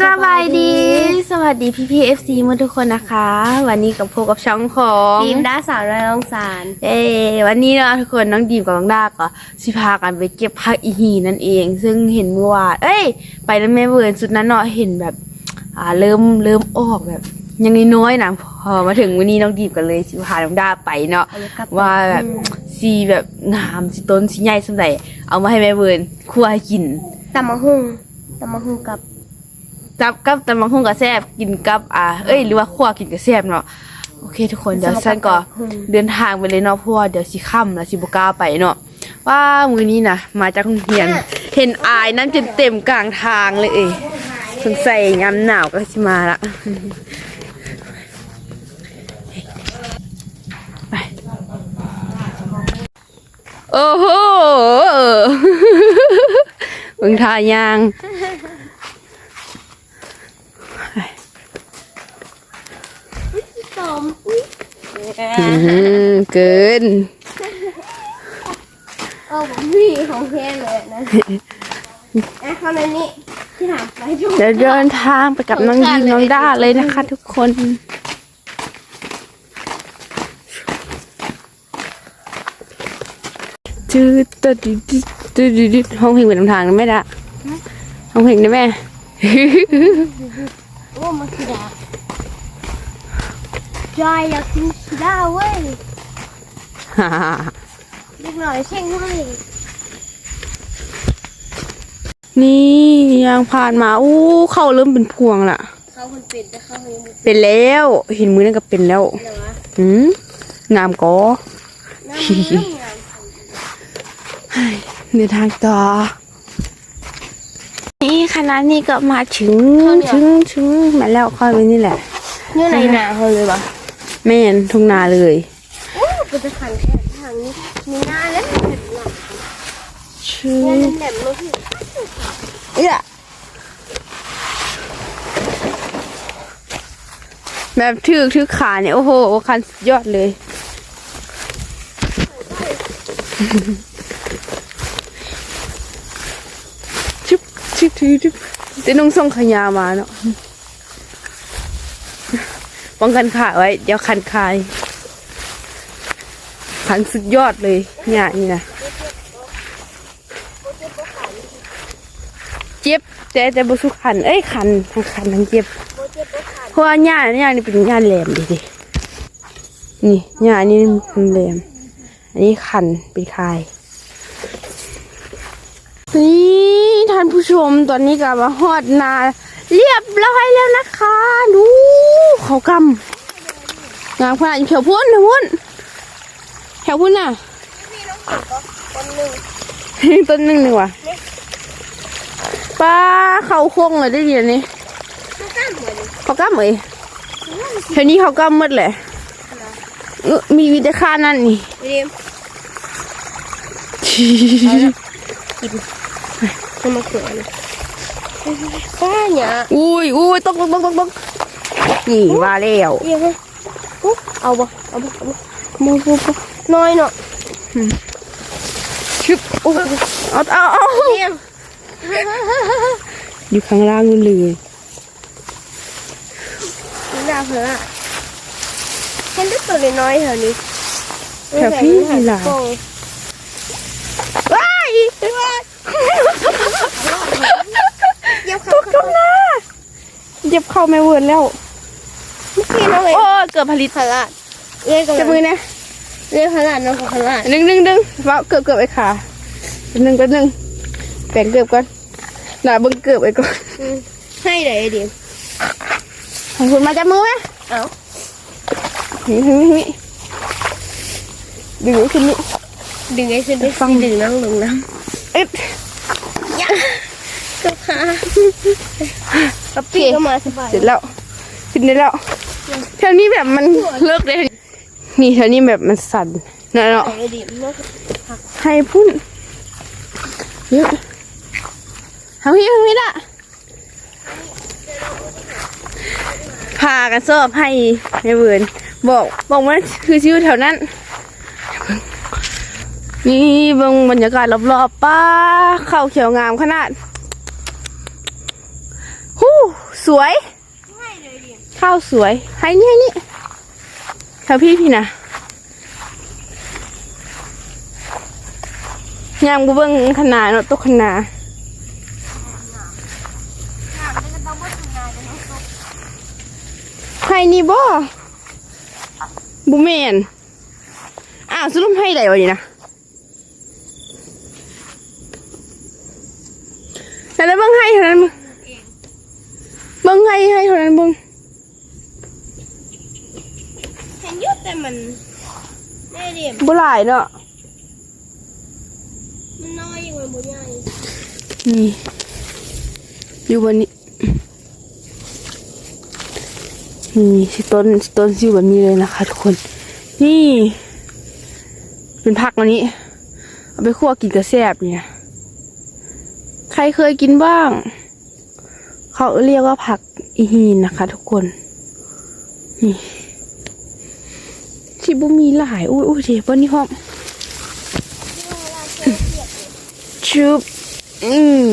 สบายดี สวัสดีพี่พีเอฟซีมาทุกคนนะคะ วันนี้กับพบกับช่องของทีมด้าสาวน้องสารเอ้วันนี้เนาะทุกคนน้องดีมกับน้องดาก็สิพากันไปเก็บผักอีหีนั่นเอง ซึ่งเห็นเมื่อวานเอ้ย ไปแล้วแม่เวิร์นสุดนั้นเนาะเห็นแบบ อ่าเริ่มเริ่มออกแบบยังน้อยๆนะพอมาถึงวันนี้น้องดีมกันเลยสิพาน้องดาไปเนาะว่าแบบสีแบบงามสีต้นสีใหญ่สำหรับเอามาให้แม่เวิร์นคั่วให้กินตำมะฮุ่งตำมะฮุ่งกับ จับกับตำบักหุ่งกับแซบกินกับอ่าเอ้ยหรือว่าคั่วกินกับแซบเนาะโอเค ทุกคนเดี๋ยวฉันก็เดินทางไปเลยเนาะเพราะว่าเดี๋ยวสิค่ำแล้วสิบกล้าไปเนาะว่ามือนี้นะมาจากโรงเรียน เห็นอายน้ำจนเต็มกลางทางเลยเอ้ยสงสัยยามหนาวก็สิมาละไปโอ้โหเบิ่งทายาง สม อืมเกิน เออผมพี่ของแท้เลยนะไอ้ข้างในนี้ที่ถามไปทุกเดี๋ยวเดินทางไปกับน้องยิมน้องด้าเลยนะคะ ทุกคนจืดตดดิดจืดดิดห้องเพลงเป็นทางนะแม่ดะห้องเพลงนะแม่ โอ้มาคือดา จอยอยากกินสุดาเว้ยเล็กหน่อยเช่งให้นี่ยังผ่านมาอู้เข้าเริ่มเป็นพวงละเขาคนเป็นแต่เขายังไม่เป็นแล้ว เห็นมือนั่นก็เป็นแล้วเลยวะหืมงามก็น้ำมันงามเดินทางต่อ นี่คณะนี้ก็มาถึงถึงถึงมาแล้วค่อยไปนี่แหละนี่ไหนหนาเขาเลยวะ แม่นทุ่งนาเลยโอ้เป็นจะขันแค่ทางนี้มีหน้าแล้วเห็นหลังชื่อเงินแหลมรถที่เอ้ยแบบถือถือขาเนี่ย โอ้โหคันสุดยอดเลย ชุบชุบชุบชุบจะนุ่งส่งขยามาเนาะ ป้องกันขาไว้ เดี๋ยวคันคายคันสุดยอดเลยเนี่ยนี่นะเจ็บแต่แต่บุสุขัน เอ้ยขันทั้งขันทั้งเจ็บเจ็บโบขาดเพราะว่าหญ้าเนี่ยนี่เป็นหญ้าแหลมดิดินี่หญ้านี่มันแหลมอันนี้ขันเป็นคายนี่ท่านผู้ชมตอนนี้กลับมาฮอดนา เรียบร้อยแล้วนะคะดู เขากำงามขนาดอยู่แถวพุ่นแถวพุ่นแถวพุ่นน่ะคนหนึ่งต้นหนึ่งหนึ่งว่ะป้าเขาโค้งเลยได้ดีอันนี้ไม่กล้าเหมือนเขากล้ามเอ้ยแถวนี้เขากล้ามหมดแหละเอ้อมีวิธีค่านั่นนี่เรียมจะมาเขือเลยป้าเนี่ยอุ้ยอุ้ยตกตกตกตกต กนี่ว่าแล้วเรียเอาบ่เอาบ่เอาบ่มูมูมูน้อยเนาะชึบโอ้ยเอาเอาเอายมอยู่ข้างล่างนู่นเลยนี่ดาเผือเห็นได้ตัวน้อยแถวนี้แถวพี่นี่ล่ะโป่งว้ายว้ายเย็บเข้าไม่เวิร์นแล้ว พี่น้องเลย โอ้ยเกือบผลิตพลาดเรียกกันจับมือนะเรียกพลาดน้องของพลาดดึงดึงดึงว้าวเกือบเกือบไอ้ขาแป๊บนึงแป๊บนึงแบ่งเกือบก่อนหนาเบิ้งเกือบไอ้ก่อนให้เลยไอ้ดิมของคุณมาจับมือไหมเอานี่นี่นี่ดึงไว้ขึ้นนี่ดึงไอ้ขึ้นได้ฟังดึงน้องลงน้เอ๊ะำยะกับขากับปีก็มาสบายเสร็จแล้ว ขึ้นได้แล้วแถวนี้แบบมันเลิกเลยนี่แถวนี้แบบมันสั่นนะเนาะไอ้ดิมเนาะให้พุ่นเยอะทางนี้ทางนี้ละพากันสอบให้ในเวิร์นบอกบอกว่าคือชื่อแถวนั้น นี่บิ่งบรรยากาศรอบๆป้าเข้าเขียวงามขนาดฮู้สวย ข้าวสวย ให้นี่ให้นี่แถวพี่พี่นะยามกูเบิ่งขนาดเนาะตกขนาดให้นี่บ่บุเมนอ้าวสรุปให้ได้วะนี่นะแต่แล้วเบิ่งให้เท่านั้นเบิ่งให้ให้เท่านั้นเบิ่ง เห็นอยุด แต่มันแม่เดียมบ่หลายเนาะมันน้อยยังมันบ่ใหญ่นี่อยู่บนนี้นี่สิต้นสิต้นสิอยู่แบบนี้เลยนะคะ ทุกคน นี่ เป็นผักอันนี้ เอาไปคั่วกินกระแซบเนี่ย ใครเคยกินบ้าง เขาเรียกว่าผักอีฮีนนะคะ ทุกคน นี่ ชิบุมีหลายอุ้ยอุ้ยเดี๋ยวบนนี้พร้อมที่เวลาเจอเสียบเลยชุบอืม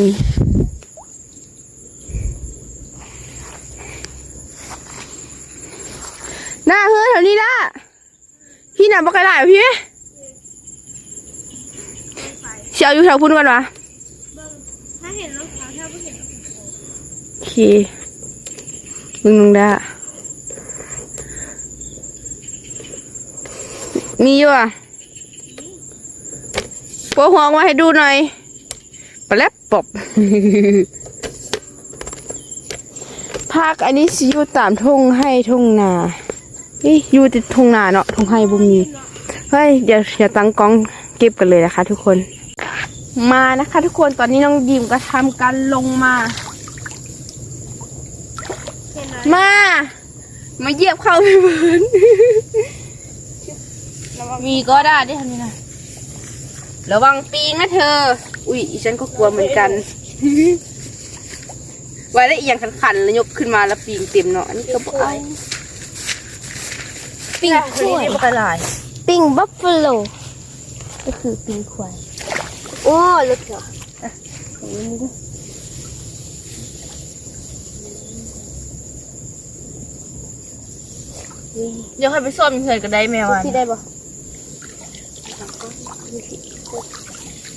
หน้าเฮ้ยแถวนี้ละพี่หนาบอกกระดาษพี่เชียวอยู่แถวพุ่นกันวะเบิ่งถ้าเห็นรองเท้าถ้าไม่เห็นโอเคมึงลงได้ มีอยู่อะโปะหัวมาให้ดูหน่อยปะแลบปบภาคอันนี้สิอยู่ตามทุ่งให้ทุ่งนาเฮ้ยอยู่ติดทุ่งนาเนาะทุ่งให้บุมีเฮ้ยเดี๋ยวเดี๋ยวตั้งกล้องเก็บกันเลยนะคะ ทุกคน มานะคะ ทุกคนตอนนี้น้องดิมก็ทำการลงมา มา มาเหยียบเข้าไปเบิร์น มีก็ได้ได้ทำนี่นะระวังปีงนะเธอ อุ้ยอีฉันก็กลัวเหมือนกันไว้แล้วอีกอย่างขันๆแล้วยกขึ้นมาแล้วปีงเต็มเนาะอันนี้ก็บอกไอ้ปิ้งอันควานี้ยไม่เป็นไรปิ้งบัฟฟาโลก็คือปิ้งควายโอ้ลึกเหรออะของนี้ด้วยเดี๋ยวให้ไปซ่อมเฉยก็ได้แมวอะที่ได้บ่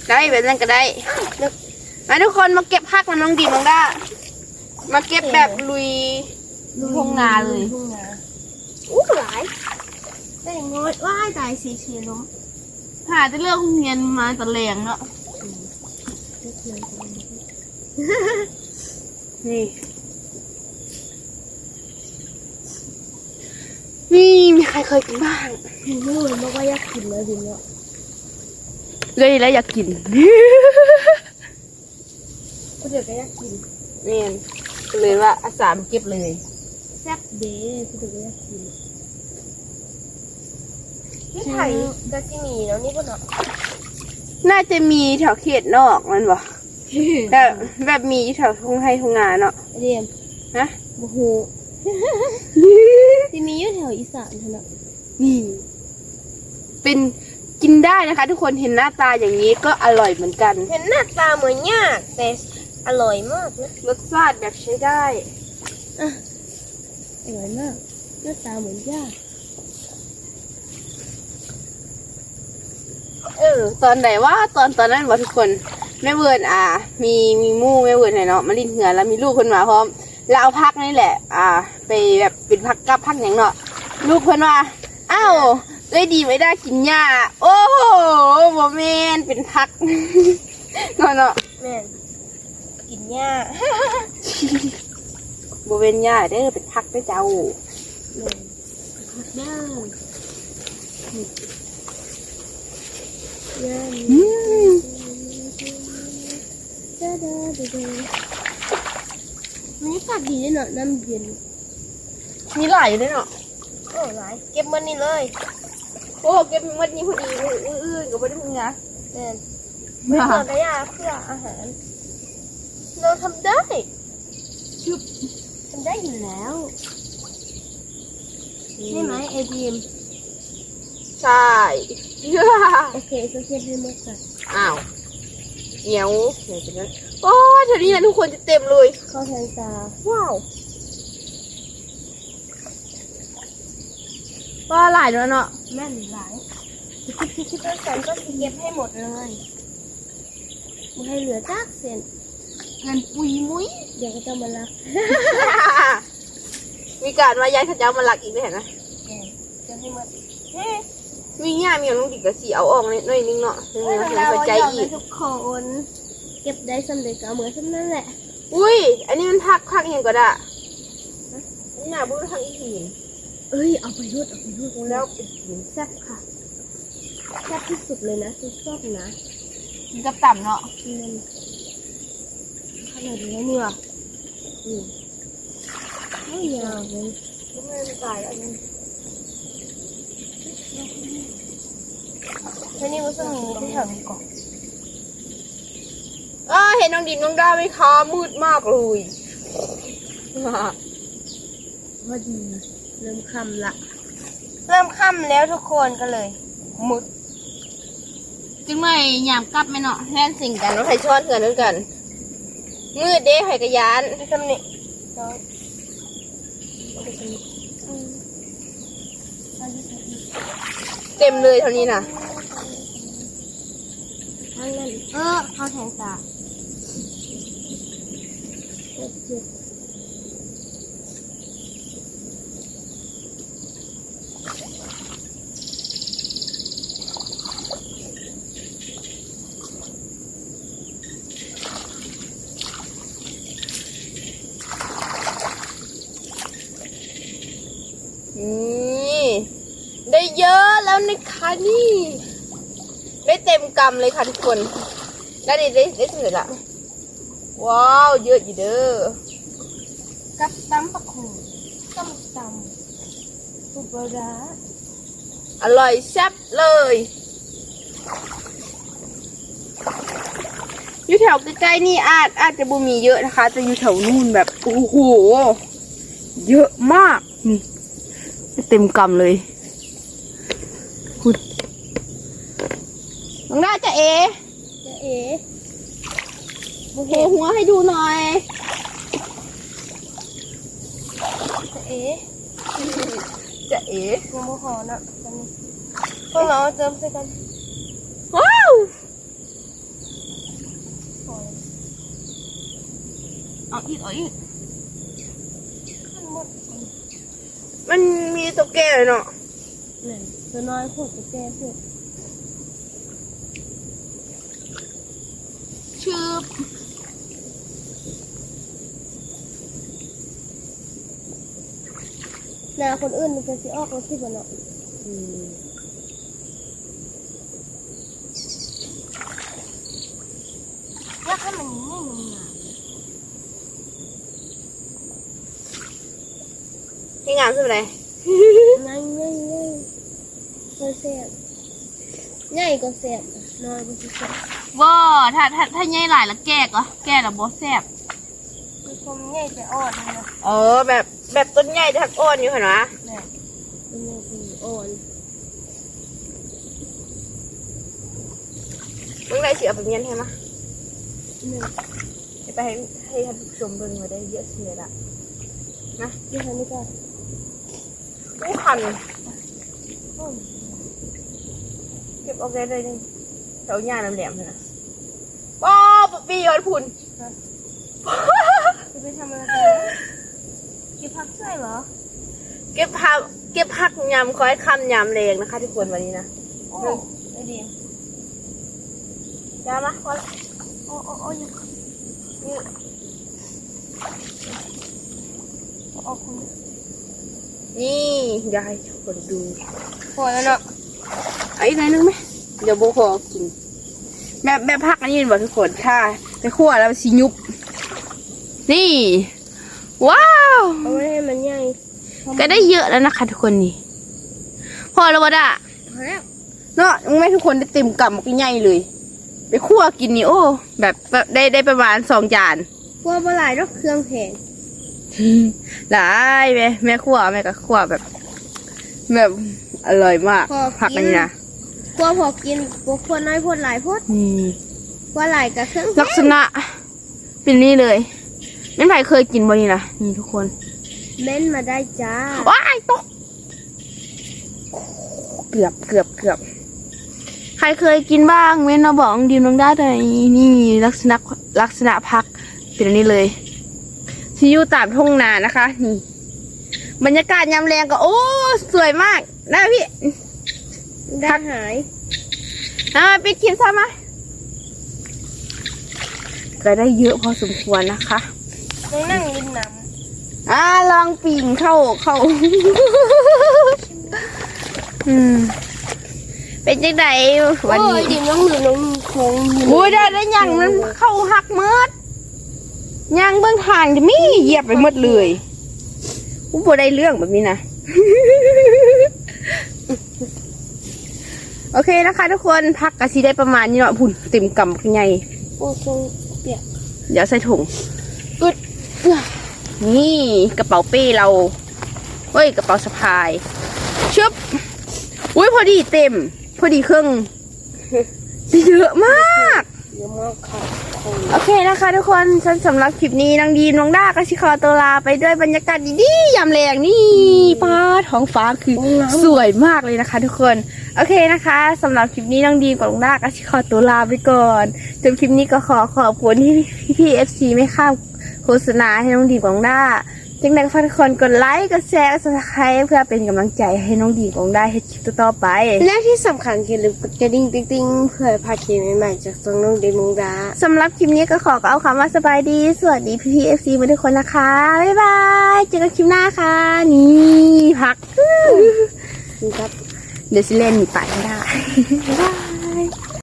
ได้แบบนั้นก็ได้มาทุกคนมาเก็บผักมันน้องดีมน้องด้ามาเก็บแบบลุยทุ่งนาเลยทุ่งนาอู้หลายแต่อย่างน้อยว่ายตายสีเชียล้มหาจะเลือกเรียนมาตะแลงเนาะนี่นี่มีใครเคยกินบ้างหิวเลยบอกว่าอยากกินแล้วหิวแล้ว เลยแล้วอยากกินก็เดี๋ยวก็อยากกินเนียนก็เลยว่าอาสามเก็บเลยแซ่บเด้ก็เดี๋ยวก็อยากกินนี่ไทยก็จะมีแล้วนี่ก็เนาะน่าจะมีแถวเขตนอกมันบ่แบบแบบมีแถวทุ่งไร่ทุ่งนาเนาะเรียมนะโอ้โหจะมีอยู่แถวอีสานเท่านั้นนี่ เป็น กินได้นะคะ ทุกคนเห็นหน้าตาอย่างนี้ก็อร่อยเหมือนกัน เห็นหน้าตาเหมือนยากแต่อร่อยมากนะรสชาติแบบใช้ได้อร่อยมากหน้าตาเหมือนยากเออตอนไหนว่าตอนตอนนั้นบอกทุกคนแม่เวิร์นอ่า มีมีหมู่แม่เวิร์นไหนเนาะมาลินเหือแล้วมีลูกคนมาพร้อมแล้วเอาพักนี่แหละ อ่า ไปแบบเป็นพักกับพักอย่างเนาะลูกเพิ่นว่าอ้าว เอ้ยดีไม่ได้กินหญ้า โอ้โหโมเมนเป็นพักเนาะเนาะแม่นกินยากโมเมนหญ้าเด้อเป็นพักเด้อเจ้าแม่นเด้อย่าอืมเด้อเด้อเด้อเด้อมันนี่กัดดีด้วยเนาะน้ำเย็นมีหลายอยู่ด้วยเนาะ โอ้หลายเก็บมันนี่เลย โอ้เก็บมันนี้พอดีอื้อๆก็ไม่ได้มึงนะแม่นไม่เปิดระยะเพื่ออาหาร เราทำได้ชุบทำได้อยู่แล้วใช่ไหมไอดีมใช่โอเคก็เก็บให้หมดก่อนอ้าวเหนียวเหนียวจังเลยโอ้ยเท่านี้นะทุกคนจะเต็มเลยเข้าแทนตาว้าวว่าหลายแล้วเนาะ แม่นหลายคิดๆๆๆฉันก็จะเก็บให้หมดเลยไม่ให้เหลือจักเส้นเงินปุยมุ้ยเดี๋ยวก็จะมารักมีการมาย้ายขยะมาหลักอีกไหมเห็นไหมแกจะให้หมดเฮ้มีเงี้ยมีอย่างลุงดิกกับสีเอาออกนิดหน่อยนึงเนาะนึงเฮ้ยนะถึงเราเข้าใจอยากอีให้กทุกคนเก็บได้สำเร็จก็เอาเหมือนสำนั้นแหละ อุ้ย อันนี้มันพักพักเองก็ได้นี่น่ะบุ้งทางอีหิน เอ้ยเอาไปรูดเอาไปรูดแล้วเป็นหินแซ่บค่ะแซ่บที่สุดเลยนะที่ชอบนะกินกับต่ำเนาะนั่นขนาดนี้เนี่ยอืมไม่ยาวเลยไม่ได้ตายอันนี้ทีนี้มันจะมีที่แถวนี้ก่อนอ่าเห็นน้องดินน้องดาไหมคะมืดมากเลยพอดี เริ่มค่ำละ เริ่มค่ำแล้วทุกคนก็เลยมุดจึงไม่ยามกลับไหมเนาะแล่นสิ่งกันว่าใครชอนเถื่อนด้วยกันมืดเด้ไข่กระยานที่ตำหนิน้อยอืมเอาที่ตำหนิเต็มเลยเท่านี้น่ะข้างนั้นเออเข้าแทงตาเจ็บเจ็บ นี่ได้ เยอะแล้วนะคะนี่ได้เต็มกำเลยค่ะทุกคนได้ได้ได้ได้เสร็จละว้าวเยอะอยู่เด้อกับตำปะคูต้มตำปูปลาร้าอร่อยแซ่บเลยอยู่แถวใกล้ๆนี่อาจอาจจะบ่มีเยอะนะคะ จะอยู่แถวนู่นแบบโอ้โหเยอะมากนี่เต็มกำเลยคุณ น้องได้จะเอจะเอ๋โอเคหัวให้ดูหน่อยจะเอ๋จะเอยังโมโหนะตอนนี้พวกเราเติมใส่กันว้าวพอแล้วเอาอีกเอาอีกขึ้นหมดมันมีตัวแก่เลยเนาะนี่นตัวน้อยพูดตัวแก่พูดชื่ อหนาคนอื่นมันจะสิออกแล้วที่บ่เนาะอยากให้มันง่ายงามที่งานคืออะไรง่ายง่ายง่ายก็แซ่บง่ายก็แซ่บน้อยก็สิแซ่บ ว่าถ้าถ้าถ้าใหญ่หลายแล้วแก่ก็แก่แล้วบ่แซ่บมีความง่ายแต่อ่อนนะเออแบบแบบต้นใหญ่ทักอ่อนอยู่เหรอนะแบบมันง่ายคืออ่อนมึงได้สิเอาไปเมียนให้มะนี่จะไปให้ให้ท่านผู้ชมเบิ่งมาได้เยอะเสียละนี่ค่ะนี่ก็อู้คันอ่อนเก็บเอาได้เลยนี่ เสาหญ้าแหลมๆเลยนะว้าปปียอดพุ่นจะไปทำอะไรกันนะกินผักใส่เหรอ เก็บผักเก็บผักยำคอยคำยำแรงนะคะ ทุกคนวันนี้นะโอ้ไอดียามาพอละโอ้โอ้โอ้ยนี่โอ้คุณนี่อยากให้ทุกคนดูพอแล้วเนาะเอันอีกหน่อยนึงไหม เดี๋ยวโบขอกิน แบบแบบพักอันนี้บอกทุกคนถ้าไปคั่วแล้วสิยุบ นี่ ว้าว เอาไว้ให้มันใหญ่ก็ได้เยอะแล้วนะคะทุกคนนี่ พอแล้ววะด่ะพอแล้วเนาะมึงไม่ทุกคนได้เต็มกำมันก็ใหญ่เลย ไปคั่วกินนี่โอ้ แบบแบบได้ได้ประมาณสองจานกลัวปลาไหลรกเครื่องแพงหลายแม่แม่คั่วแม่ก็คั่วแบบ แบบอร่อยมาก ผักอันนี้นะ กลัวพอกินกลัวพวน้อยพวหลายพวนี่กลัวหลายกับเครื่องแพงลักษณะเป็นนี่เลยแม่นไผ่เคยกินบ่นี่นะนี่ทุกคนเม้นมาได้จ้าว้ายตกเกือบเกือบเกือบใครเคยกินบ้างเม้นมาบอกน้องดิมน้องได้แต่นี่ลักษณะลักษณะพักเป็นอันนี้เลยที่อยู่ตามทุ่งนานะคะนี่บรรยากาศยามแรงก็โอ้สวยมากนะพี่ ได้หายอ่าปิดคลิปซะมาก็ได้เยอะพอสมควรนะคะน้องนั่งริมน้อ่าลองปีงเข้าเข้า อืมเป็นจังไดำวันโอ้ยนี้ดิมน้องหนูน้องคงอยู่อุ้ยได้ได้ยังมันเข้าหักเมิดยังเบื้องทางจะมีเหยียบไปหมดเลยอู้บ่ได้เรื่องแบบนี้นะ โอเคนะคะทุกคนพักกะซีได้ประมาณนี้เนาะพุ่นเต็มกำไงโอ้คงเปียกเดี๋ยวใส่ถุงอึดนี่กระเป๋าเป้เราเฮ้ยกระเป๋าสะพายชึบอุ้ยพอดีเต็ม พอดีครึ่งเยอะมากเยอะมากค่ะคง โอเคนะคะทุกคนฉันสำหรับคลิปนี้นางดีน้องด้าก็ชิคอตัวลาไปด้วยบรรยากาศดีๆยามแรงนี่ป้าท้องฟ้าคือสวยมากเลยนะคะ ทุกคนโอเคนะคะสำหรับคลิปนี้นางดีนกับน้องด้าก็ชิคอตัวลาไปก่อนจบคลิปนี้ก็ขอขอบคุณที่พี่เอฟซีไม่ข้ามโฆษณาให้น้องดีกับน้องด้า จึงได้ฝากทุกคนกดไลค์กดแชร์กดซับสไครต์เพื่อเป็นกำลังใจให้น้องดีมกับน้องด้าให้คลิปต่อๆไป และที่สำคัญคือลืมกดกระดิ่งติ๊งติ๊งเพื่อพาคลิปใหม่ๆจากทรงน้องดิมน้องดา สำหรับคลิปนี้ก็ขอเอาคำว่าสบายดี สวัสดีพี่พีเอฟซีมาทุกคนนะคะ บ๊ายบาย เจอกันคลิปหน้าค่ะ นี่พัก ครับ เดี๋ยวสิเล่นหนีไปไม่ได้บ๊ายบาย